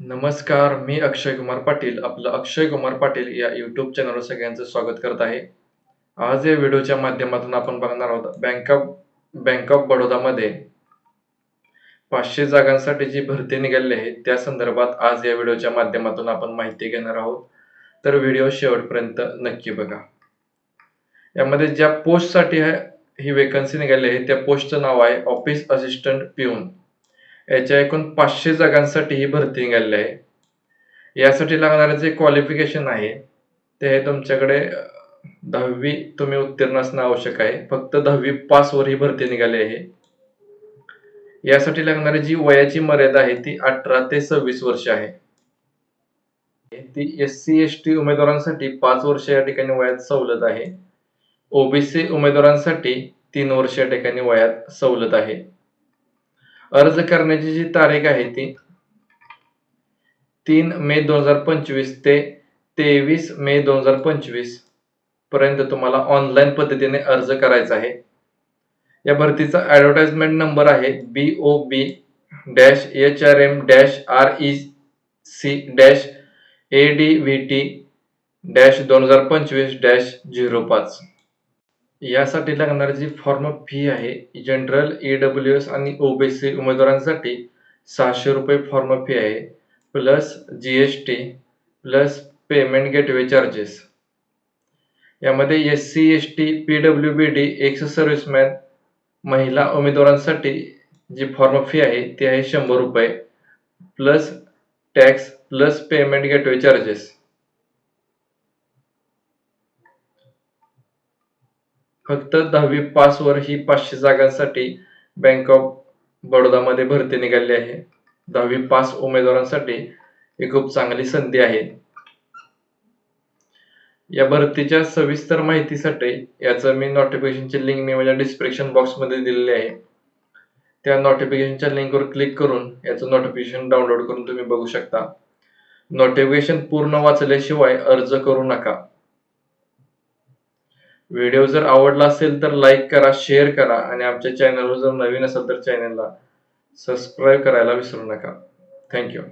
नमस्कार मी अक्षय कुमार पाटील आपलं अक्षय कुमार पाटील या यूट्यूब चॅनलवर सगळ्यांचं स्वागत करत आहे. आज या व्हिडिओच्या माध्यमातून आपण बघणार आहोत बँक ऑफ बँक ऑफ बडोदामध्ये पाचशे जागांसाठी जी भरती निघाली आहे त्या संदर्भात आज या व्हिडिओच्या माध्यमातून आपण माहिती घेणार आहोत. तर व्हिडिओ शेवटपर्यंत नक्की बघा. यामध्ये ज्या पोस्टसाठी ही वेकन्सी निघाली आहे त्या पोस्टचं नाव आहे ऑफिस असिस्टंट पिऊन याच्या एकूण पाचशे जागांसाठी ही भरती निघालेली आहे. यासाठी लागणारे जे क्वालिफिकेशन आहे ते हे तुमच्याकडे दहावी तुम्ही उत्तीर्ण असणं आवश्यक आहे. फक्त दहावी पासवर ही भरती निघाली आहे. यासाठी लागणारी जी वयाची मर्यादा आहे ती अठरा ते सव्वीस वर्ष आहे. ती एस सी एस टी उमेदवारांसाठी पाच वर्ष या ठिकाणी वयात सवलत आहे. ओबीसी उमेदवारांसाठी तीन वर्ष या ठिकाणी वयात सवलत आहे. अर्ज करण्याची जी तारीख आहे ती तीन मे दोन हजार पंचवीस ते तेवीस मे दोन हजार पंचवीसपर्यंत तुम्हाला ऑनलाईन पद्धतीने अर्ज करायचा आहे. या भरतीचा ऍडव्हर्टाइजमेंट नंबर आहे B O B dash H R M dash R E C dash A D V T dash दोन हजार पंचवीस डॅश झिरो पाच यासाठी लागणारी जी फॉर्म फी आहे जनरल ई डब्ल्यू एस आणि ओबीसी उमेदवारांसाठी सहाशे रुपये फॉर्म फी आहे plus G S T plus payment gateway charges यामध्ये S C S T P W B D ex serviceman महिला उमेदवारांसाठी जी फॉर्म फी आहे ती आहे शंभर रुपये plus tax plus payment gateway charges फक्त दहावी पास वर ही पाचशे जागांसाठी बँक ऑफ बडोदामध्ये भरती निघाली आहे. दहावी पास उमेदवारांसाठी ही खूप चांगली संधी आहे. या भरतीच्या सविस्तर माहितीसाठी याचं मी नोटिफिकेशनची लिंक मी माझ्या डिस्क्रिप्शन बॉक्समध्ये दिलेली आहे. त्या नोटिफिकेशनच्या लिंकवर क्लिक करून याचं नोटिफिकेशन डाउनलोड करून तुम्ही बघू शकता. नोटिफिकेशन पूर्ण वाचल्याशिवाय अर्ज करू नका. व्हिडिओ जर आवडला असेल तर लाईक करा शेअर करा आणि आमच्या चॅनलवर जर नवीन असेल तर चॅनलला सबस्क्राईब करायला विसरू नका. थँक्यू